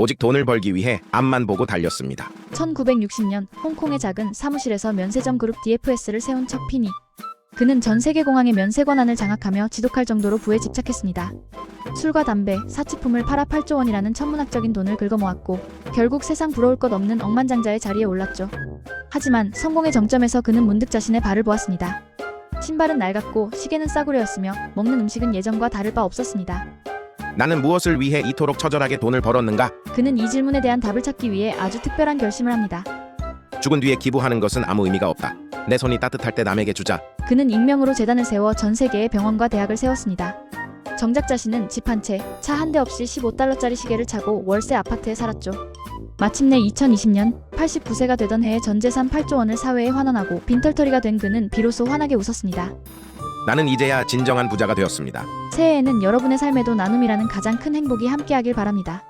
오직 돈을 벌기 위해 앞만 보고 달렸습니다. 1960년 홍콩의 작은 사무실에서 면세점 그룹 DFS를 세운 척 피니. 그는 전 세계 공항의 면세 권한을 장악하며 지독할 정도로 부에 집착했습니다. 술과 담배, 사치품을 팔아 8조 원이라는 천문학적인 돈을 긁어모았고 결국 세상 부러울 것 없는 억만장자의 자리에 올랐죠. 하지만 성공의 정점에서 그는 문득 자신의 발을 보았습니다. 신발은 낡았고 시계는 싸구려였으며 먹는 음식은 예전과 다를 바 없었습니다. 나는 무엇을 위해 이토록 처절하게 돈을 벌었는가? 그는 이 질문에 대한 답을 찾기 위해 아주 특별한 결심을 합니다. 죽은 뒤에 기부하는 것은 아무 의미가 없다. 내 손이 따뜻할 때 남에게 주자. 그는 익명으로 재단을 세워 전 세계의 병원과 대학을 세웠습니다. 정작 자신은 집 한 채, 차 한 대 없이 15달러짜리 시계를 차고 월세 아파트에 살았죠. 마침내 2020년 89세가 되던 해에 전 재산 8조 원을 사회에 환원하고 빈털터리가 된 그는 비로소 환하게 웃었습니다. 나는 이제야 진정한 부자가 되었습니다. 새해에는 여러분의 삶에도 나눔이라는 가장 큰 행복이 함께하길 바랍니다.